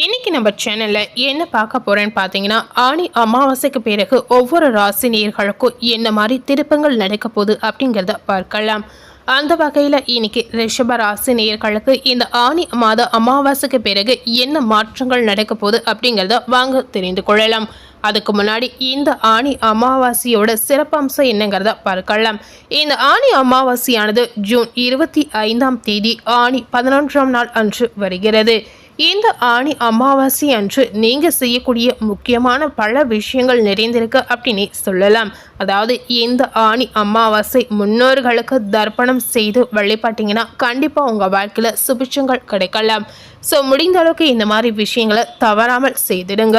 இன்னைக்கு நம்ம சேனலில் என்ன பார்க்க போகிறேன்னு பார்த்தீங்கன்னா ஆணி அமாவாசைக்கு பிறகு ஒவ்வொரு ராசி நேர்களுக்கும் என்ன மாதிரி திருப்பங்கள் நடக்க போகுது அப்படிங்கிறத பார்க்கலாம். அந்த வகையில் இன்னைக்கு ரிஷப ராசி நேர்களுக்கு இந்த ஆணி மாத அமாவாசைக்கு பிறகு என்ன மாற்றங்கள் நடக்க போகுது அப்படிங்கிறத வாங்க தெரிந்து கொள்ளலாம். அதுக்கு முன்னாடி இந்த ஆணி அமாவாசையோட சிறப்பம்சம் என்னங்கிறத பார்க்கலாம். இந்த ஆணி அமாவாசையானது ஜூன் இருபத்தி ஐந்தாம் தேதி ஆணி பதினொன்றாம் நாள் அன்று வருகிறது. இந்த ஆணி அமாவாசை அன்று நீங்கள் செய்யக்கூடிய முக்கியமான பல விஷயங்கள் நிறைந்திருக்கு அப்படின்னு சொல்லலாம். அதாவது இந்த ஆணி அமாவாசை முன்னோர்களுக்கு தர்ப்பணம் செய்து வழிபாட்டிங்கன்னா கண்டிப்பாக உங்கள் வாழ்க்கையில் சுபிட்சங்கள் கிடைக்கலாம். ஸோ முடிந்த அளவுக்கு இந்த மாதிரி விஷயங்களை தவறாமல் செய்திடுங்க.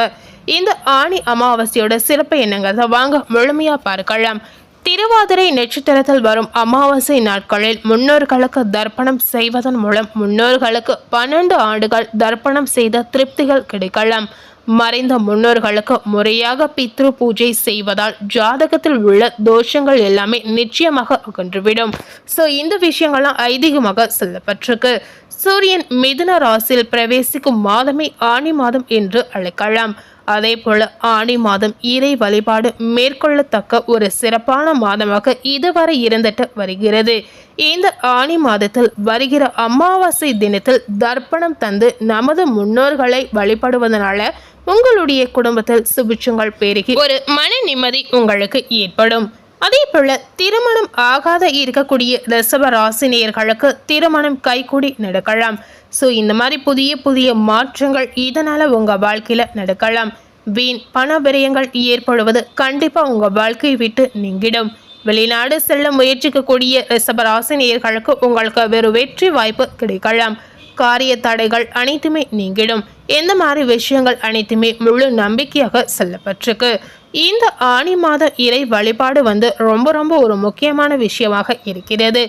இந்த ஆணி அமாவாசையோட சிறப்பு என்னங்கிறத வாங்க முழுமையாக பார்க்கலாம். திருவாதிரை நட்சத்திரத்தில் வரும் அமாவாசை நாட்களில் முன்னோர்களுக்கு தர்ப்பணம் செய்வதன் மூலம் முன்னோர்களுக்கு பன்னெண்டு ஆண்டுகள் தர்ப்பணம் செய்த திருப்திகள் கிடைக்கலாம். மறைந்த முன்னோர்களுக்கு முறையாக பித்ரு பூஜை செய்வதால் ஜாதகத்தில் உள்ள தோஷங்கள் எல்லாமே நிச்சயமாக அகன்றுவிடும். ஸோ இந்த விஷயங்கள்லாம் ஐதீகமாக சொல்லப்பட்டிருக்கு. சூரியன் மிதுன ராசியில் பிரவேசிக்கும் மாதமே ஆணி மாதம் என்று அழைக்கலாம். அதே போல ஆணி மாதம் இறை வழிபாடு மேற்கொள்ளத்தக்க ஒரு சிறப்பான மாதமாக இதுவரை இருந்துட்டு வருகிறது. இந்த ஆணி மாதத்தில் வருகிற அமாவாசை தினத்தில் தர்ப்பணம் தந்து நமது முன்னோர்களை வழிபடுவதனால உங்களுடைய குடும்பத்தில் சுபிட்சங்கள் பெருகி ஒரு மன நிம்மதி உங்களுக்கு ஏற்படும். அதே போல திருமணம் ஆகாத இருக்கக்கூடிய ரிசப ராசினியர்களுக்கு திருமணம் கைகூடி நடக்கலாம். ஸோ இந்த மாதிரி புதிய புதிய மாற்றங்கள் இதனால் உங்கள் வாழ்க்கையில் நடக்கலாம். வீண் பண விரயங்கள் ஏற்படுவது கண்டிப்பாக உங்கள் வாழ்க்கையை விட்டு நீங்கிடும். வெளிநாடு செல்ல முயற்சிக்கக்கூடிய ரிசபராசினியர்களுக்கு உங்களுக்கு வெறு வெற்றி வாய்ப்பு கிடைக்கலாம். காரிய தடைகள் அனைத்துமே நீங்கிடும். எந்த மாதிரி விஷயங்கள் அனைத்துமே முழு நம்பிக்கையாக செல்லப்பட்டிருக்கு. இந்த ஆணி மாத இறை வழிபாடு வந்து ரொம்ப ரொம்ப ஒரு முக்கியமான விஷயமாக இருக்கிறது.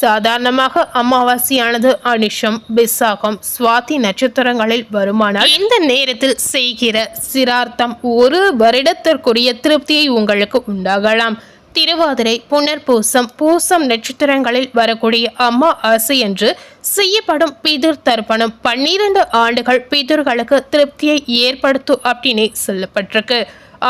சாதாரணமாக அமாவாசையானது அனிஷம் பிசாகம் சுவாதி நட்சத்திரங்களில் வருமானால் இந்த நேரத்தில் செய்கிற சிரார்த்தம் ஒரு வருடத்திற்குரிய திருப்தியை உங்களுக்கு உண்டாகலாம். திருவாதிரை புனர்பூசம் பூசம் நட்சத்திரங்களில் வரக்கூடிய அம்மா ஆசை என்று செய்யப்படும் பிதிர் தர்ப்பணம் பன்னிரண்டு ஆண்டுகள் பிதிர்களுக்கு திருப்தியை ஏற்படுத்தும் அப்படின்னு சொல்லப்பட்டிருக்கு.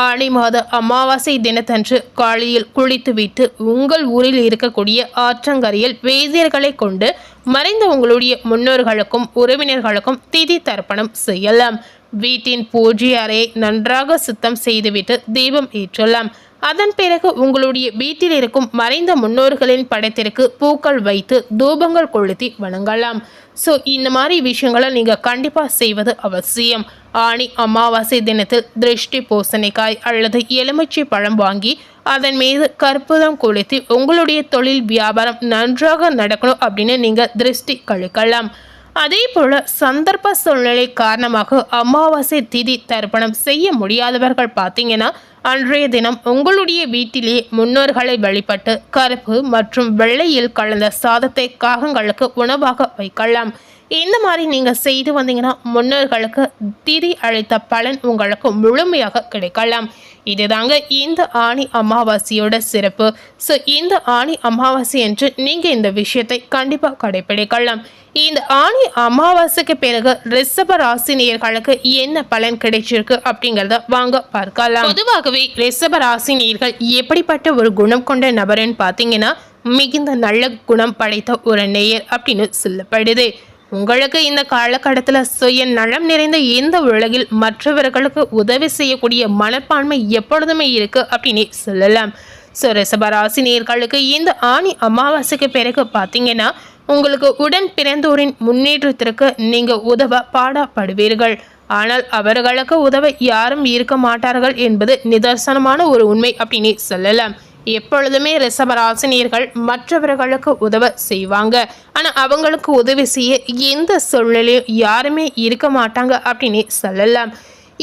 ஆணி மாத அமாவாசை தினத்தன்று காலையில் குளித்துவிட்டு உங்கள் ஊரில் இருக்கக்கூடிய ஆற்றங்கரையில் வேதியர்களை கொண்டு மறைந்த உங்களுடைய முன்னோர்களுக்கும் உறவினர்களுக்கும் திதி தர்ப்பணம் செய்யலாம். வீட்டின் பூஜை அறையை நன்றாக சுத்தம் செய்துவிட்டு தீபம் ஏற்றலாம். அதன் பிறகு உங்களுடைய வீட்டில் இருக்கும் மறைந்த முன்னோர்களின் படத்திற்கு பூக்கள் வைத்து தூபங்கள் கொளுத்தி வணங்கலாம். ஸோ இந்த மாதிரி விஷயங்களை நீங்கள் கண்டிப்பாக செய்வது அவசியம். ஆணி அமாவாசை தினத்தில் திருஷ்டி பூசணிக்காய் அல்லது எலுமிச்சை பழம் வாங்கி அதன் மீது கற்பூரம் கொளுத்தி உங்களுடைய தொழில் வியாபாரம் நன்றாக நடக்கணும் அப்படின்னு நீங்கள் திருஷ்டி கழிக்கலாம். அதே போல சந்தர்ப்ப சூழ்நிலை காரணமாக அமாவாசை திதி தர்ப்பணம் செய்ய முடியாதவர்கள் பார்த்தீங்கன்னா அன்றைய தினம் உங்களுடைய வீட்டிலே முன்னோர்களை வழிபட்டு கருப்பு மற்றும் வெள்ளையில் கலந்த சாதத்தை காகங்களுக்கு உணவாக வைக்கலாம். இந்த மாதிரி நீங்கள் செய்து வந்தீங்கன்னா முன்னோர்களுக்கு திதி அழைத்த பலன் உங்களுக்கு முழுமையாக கிடைக்கலாம். இதுதாங்க இந்த ஆணி அமாவாசையோட சிறப்பு. ஸோ இந்த ஆணி அமாவாசை என்று நீங்கள் இந்த விஷயத்தை கண்டிப்பாக கடைபிடிக்கலாம் இந்த ஆணி அமாவாசைக்கு பிறகு ரிஷப ராசினியர்களுக்கு என்ன பலன் கிடைச்சிருக்கு அப்படிங்கிறத வாங்க பார்க்கலாம். பொதுவாகவே ரிஷப ராசினியர்கள் எப்படிப்பட்ட ஒரு குணம் கொண்ட நபர்னு பார்த்தீங்கன்னா மிகுந்த நல்ல குணம் படைத்த ஒரு நேயர் அப்படின்னு சொல்லப்படுது. உங்களுக்கு இந்த காலகட்டத்தில் சுய நலம் நிறைந்த இந்த உலகில் மற்றவர்களுக்கு உதவி செய்யக்கூடிய மனப்பான்மை எப்பொழுதுமே இருக்கு அப்படின்னு சொல்லலாம். ஸோ ரிசபராசினியர்களுக்கு இந்த ஆணி அமாவாசைக்கு பிறகு பார்த்தீங்கன்னா உங்களுக்கு உடன் பிறந்தோரின் முன்னேற்றத்திற்கு நீங்கள் உதவ பாடப்படுவீர்கள். ஆனால் அவர்களுக்கு உதவ யாரும் இருக்க மாட்டார்கள் என்பது நிதர்சனமான ஒரு உண்மை அப்படின்னு சொல்லலாம். எப்பொழுதுமே ரிசபராசினியர்கள் மற்றவர்களுக்கு உதவ செய்வாங்க. ஆனால் அவங்களுக்கு உதவி செய்ய எந்த சூழ்நிலையும் யாருமே இருக்க மாட்டாங்க அப்படின்னு சொல்லலாம்.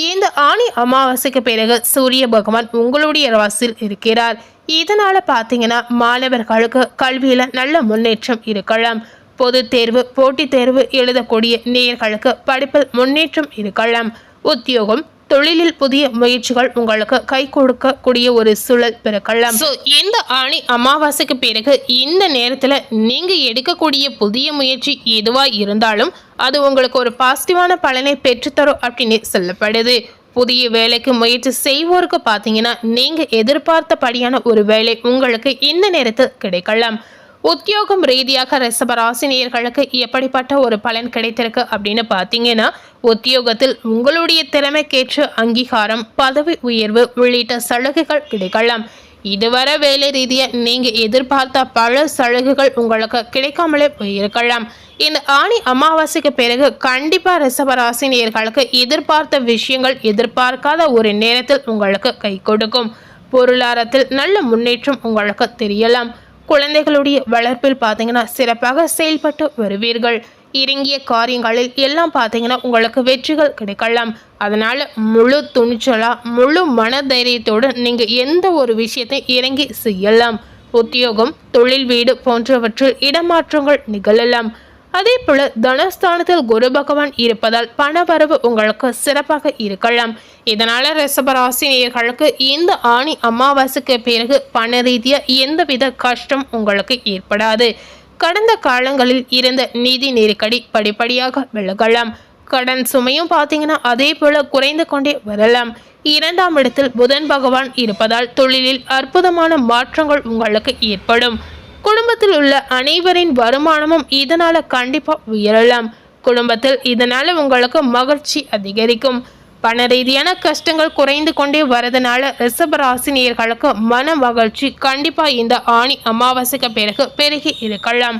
இந்த ஆணி அமாவாசைக்கு பிறகு சூரிய பகவான் உங்களுடைய ராசியில் இருக்கிறார். இதனால் பார்த்தீங்கன்னா மாணவர்களுக்கு கல்வியில் நல்ல முன்னேற்றம் இருக்கலாம். பொது தேர்வு போட்டித் தேர்வு எழுதக்கூடிய நேர்களுக்கு படிப்பில் முன்னேற்றம் இருக்கலாம். உத்தியோகம் தொழிலில் புதிய முயற்சிகள் உங்களுக்கு கை கொடுக்கக்கூடிய ஒரு சூழல் பிறக்கலாம். ஸோ இந்த ஆணி அமாவாசைக்கு பிறகு இந்த நேரத்தில் நீங்கள் எடுக்கக்கூடிய புதிய முயற்சி எதுவாக இருந்தாலும் அது உங்களுக்கு ஒரு பாசிட்டிவான பலனை பெற்றுத்தரும் அப்படின்னு சொல்லப்படுது. புதிய வேலைக்கு முயற்சி செய்வோருக்கு பார்த்தீங்கன்னா நீங்கள் எதிர்பார்த்தபடியான ஒரு வேலை உங்களுக்கு இந்த நேரத்தில் கிடைக்கலாம். உத்தியோகம் ரீதியாக ரிஷபராசினியர்களுக்கு எப்படிப்பட்ட ஒரு பலன் கிடைத்திருக்கு அப்படின்னு பார்த்தீங்கன்னா உத்தியோகத்தில் உங்களுடைய திறமைக்கேற்ற அங்கீகாரம் பதவி உயர்வு உள்ளிட்ட சலுகைகள் கிடைக்கலாம். இதுவரை வேலை ரீதியாக நீங்கள் எதிர்பார்த்த பல சலுகைகள் உங்களுக்கு கிடைக்காமலே போயிருக்கலாம். இந்த ஆணி அமாவாசைக்கு பிறகு கண்டிப்பாக ரிஷபராசினியர்களுக்கு எதிர்பார்த்த விஷயங்கள் எதிர்பார்க்காத ஒரு நேரத்தில் உங்களுக்கு கை கொடுக்கும். பொருளாதாரத்தில் நல்ல முன்னேற்றம் உங்களுக்கு தெரியலாம். குழந்தைகளுடைய வளர்ப்பில் பார்த்தீங்கன்னா சிறப்பாக செயல்பட்டு வருவீர்கள். இறங்கிய காரியங்களில் எல்லாம் பார்த்தீங்கன்னா உங்களுக்கு வெற்றிகள் கிடைக்கலாம். அதனால் முழு துணிச்சலாக முழு மனதைரியத்தோடு நீங்கள் எந்த ஒரு விஷயத்தை இறங்கி செய்யலாம். உத்தியோகம் தொழில் வீடு போன்றவற்றில் இடமாற்றங்கள் நிகழலாம். அதே போல தனஸ்தானத்தில் குரு பகவான் இருப்பதால் பணவரவு உங்களுக்கு சிறப்பாக இருக்கலாம். இதனால ரிஷபராசினியர்களுக்கு இந்த ஆணி அமாவாசைக்கு பிறகு பண ரீதியாக எந்தவித கஷ்டம் உங்களுக்கு ஏற்படாது. கடந்த காலங்களில் இருந்த நிதி நெருக்கடி படிப்படியாக விலகலாம். கடன் சுமையும் பார்த்தீங்கன்னா அதே போல குறைந்து கொண்டே வரலாம். இரண்டாம் இடத்தில் புதன் பகவான் இருப்பதால் தொழிலில் அற்புதமான மாற்றங்கள் உங்களுக்கு ஏற்படும். குடும்பத்தில் உள்ள அனைவரின் வருமானமும் இதனால் கண்டிப்பாக உயரலாம். குடும்பத்தில் இதனால் உங்களுக்கு மகிழ்ச்சி அதிகரிக்கும். பண ரீதியான கஷ்டங்கள் குறைந்து கொண்டே வரதுனால ரிஷபராசினியர்களுக்கு மன மகிழ்ச்சி கண்டிப்பாக இந்த ஆணி அமாவாசைக்கு பிறகு பெருகி இருக்கலாம்.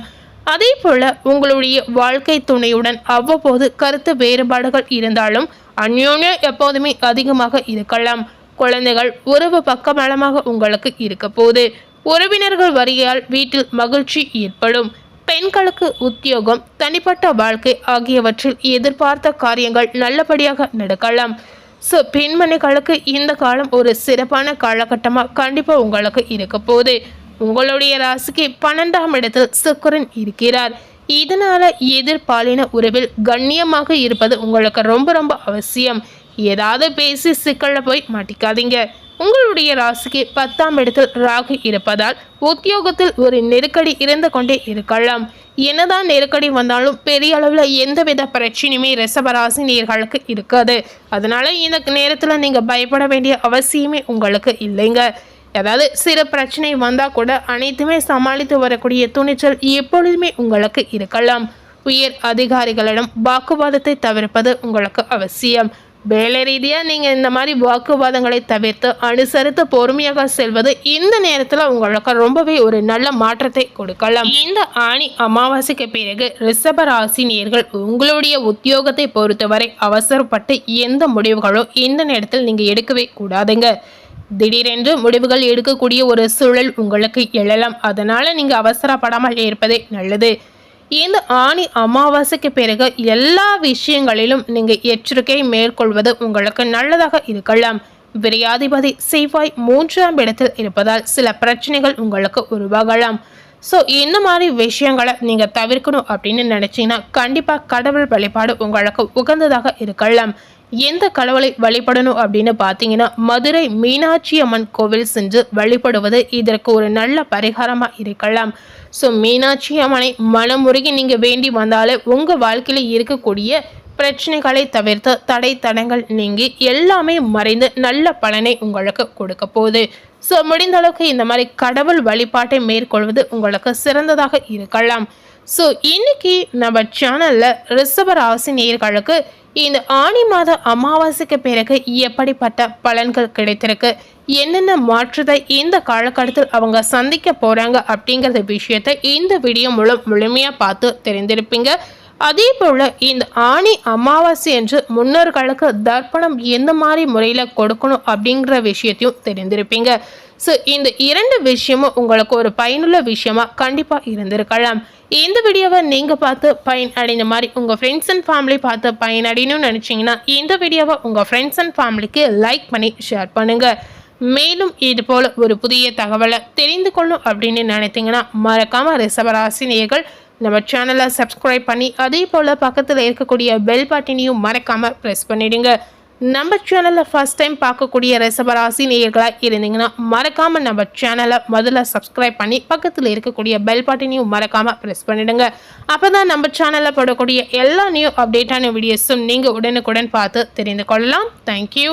அதே போல உங்களுடைய வாழ்க்கை துணையுடன் அவ்வப்போது கருத்து வேறுபாடுகள் இருந்தாலும் அந்யோன்யம் எப்போதுமே அதிகமாக இருக்கலாம். குழந்தைகள் உறவு பக்கமளமாக உங்களுக்கு இருக்க போது உறவினர்கள் வரியால் வீட்டில் மகிழ்ச்சி ஏற்படும். பெண்களுக்கு உத்தியோகம் தனிப்பட்ட வாழ்க்கை ஆகியவற்றில் எதிர்பார்த்த காரியங்கள் நல்லபடியாக நடக்கலாம். ஸோ பெண்மணிகளுக்கு இந்த காலம் ஒரு சிறப்பான காலகட்டமாக கண்டிப்பாக உங்களுக்கு இருக்க போகுது. உங்களுடைய ராசிக்கு பன்னெண்டாம் இடத்தில் சுக்கரன் இருக்கிறார். இதனால் எதிர்பாலின உறவில் கண்ணியமாக இருப்பது உங்களுக்கு ரொம்ப ரொம்ப அவசியம். ஏதாவது பேசி சிக்கலில் போய் மாட்டிக்காதீங்க. உங்களுடைய ராசிக்கு பத்தாம் இடத்தில் ராகு இருப்பதால் உத்தியோகத்தில் ஒரு நெருக்கடி இருந்து கொண்டே இருக்கலாம். என்னதான் நெருக்கடி வந்தாலும் பெரிய அளவில் எந்தவித பிரச்சனையுமே ரிசபராசி நேர்களுக்கு இருக்காது. அதனால இந்த நேரத்தில் நீங்கள் பயப்பட வேண்டிய அவசியமே உங்களுக்கு இல்லைங்க. ஏதாவது சிறு பிரச்சனை வந்தால் கூட அனைத்துமே சமாளித்து வரக்கூடிய துணிச்சல் எப்பொழுதுமே உங்களுக்கு இருக்கலாம். உயர் அதிகாரிகளிடம் வாக்குவாதத்தை தவிர்ப்பது உங்களுக்கு அவசியம். வேலை ரீதியாக நீங்கள் இந்த மாதிரி வாக்குவாதங்களை தவிர்த்து அனுசரித்து பொறுமையாக செல்வது இந்த நேரத்தில் உங்களுக்கு ரொம்பவே ஒரு நல்ல மாற்றத்தை கொடுக்கலாம். இந்த ஆணி அமாவாசைக்கு பிறகு ரிஷப ராசினியர்கள் உங்களுடைய உத்தியோகத்தை பொறுத்தவரை அவசரப்பட்டு எந்த முடிவுகளோ இந்த நேரத்தில் நீங்கள் எடுக்கவே கூடாதுங்க. திடீரென்று முடிவுகள் எடுக்கக்கூடிய ஒரு சூழல் உங்களுக்கு எழலாம். அதனால் நீங்கள் அவசரப்படாமல் இருப்பதே நல்லது. இந்த ஆணி அமாவாசைக்கு பிறகு எல்லா விஷயங்களிலும் நீங்கள் எச்சரிக்கை மேற்கொள்வது உங்களுக்கு நல்லதாக இருக்கலாம். விரையாதிபதி செவ்வாய் மூன்றாம் இடத்தில் இருப்பதால் சில பிரச்சனைகள் உங்களுக்கு உருவாகலாம். ஸோ இந்த மாதிரி விஷயங்களை நீங்கள் தவிர்க்கணும் அப்படின்னு நினச்சிங்கன்னா கண்டிப்பாக கடவுள் வழிபாடு உங்களுக்கு உகந்ததாக இருக்கலாம். எந்த கடவுளை வழிபடணும் அப்படின்னு பார்த்தீங்கன்னா மதுரை மீனாட்சி அம்மன் கோவில் சென்று வழிபடுவது இதற்கு ஒரு நல்ல பரிகாரமாக இருக்கலாம். ஸோ மீனாட்சி அம்மனை மனமுருகி நீங்கள் வேண்டி வந்தாலே உங்கள் வாழ்க்கையில் இருக்கக்கூடிய பிரச்சனைகளை தவிர்த்து தடை தடங்கள் நீங்கி எல்லாமே மறைந்து நல்ல பலனை உங்களுக்கு கொடுக்க போகுது. ஸோ முடிந்த அளவுக்கு இந்த மாதிரி கடவுள் வழிபாட்டை மேற்கொள்வது உங்களுக்கு சிறந்ததாக இருக்கலாம். ஸோ இன்னைக்கு நம்ம சேனலில் ரிஷப ராசி நேர்களுக்கு இந்த ஆணி மாத அமாவாசைக்கு பிறகு எப்படிப்பட்ட பலன்கள் கிடைத்திருக்கு? என்னென்ன மாற்றத்தை இந்த காலகட்டத்தில் அவங்க சந்திக்க போகிறாங்க அப்படிங்கிற விஷயத்தை இந்த வீடியோ மூலம் முழுமையாக பார்த்து தெரிந்திருப்பீங்க. அதே போல் இந்த ஆணி அமாவாசை என்று முன்னோர்களுக்கு தர்ப்பணம் எந்த மாதிரி முறையில் கொடுக்கணும் அப்படிங்கிற விஷயத்தையும் தெரிந்திருப்பீங்க. ஸோ இந்த இரண்டு விஷயமும் உங்களுக்கு ஒரு பயனுள்ள விஷயமா கண்டிப்பாக இருந்திருக்கலாம். இந்த வீடியோவை நீங்கள் பார்த்து பயன் அடைந்த மாதிரி உங்கள் ஃப்ரெண்ட்ஸ் அண்ட் ஃபேமிலி பார்த்து பயன் அடையணும்னு நினச்சிங்கன்னா இந்த வீடியோவை உங்கள் ஃப்ரெண்ட்ஸ் அண்ட் ஃபேமிலிக்கு லைக் பண்ணி ஷேர் பண்ணுங்கள் மேலும் இது போல் ஒரு புதிய தகவலை தெரிந்து கொள்ளும் அப்படின்னு நினைத்தீங்கன்னா மறக்காமல் ரிசவராசினியர்கள் நம்ம சேனலை சப்ஸ்கிரைப் பண்ணி அதே போல் பக்கத்தில் இருக்கக்கூடிய பெல் பட்டினையும் மறக்காமல் ப்ரெஸ் பண்ணிவிடுங்க நம்ம சேனலில் ஃபர்ஸ்ட் டைம் பார்க்கக்கூடிய ரிஷபராசி நேயர்களாக இருந்தீங்கன்னா மறக்காமல் நம்ம சேனலை முதல்ல சப்ஸ்கிரைப் பண்ணி பக்கத்தில் இருக்கக்கூடிய பெல் பட்டனையும் மறக்காமல் ப்ரெஸ் பண்ணிவிடுங்க அப்போ தான் நம்ம சேனலில் போடக்கூடிய எல்லா நியூ அப்டேட்டான வீடியோஸும் நீங்கள் உடனுக்குடன் பார்த்து தெரிந்து கொள்ளலாம். தேங்க்யூ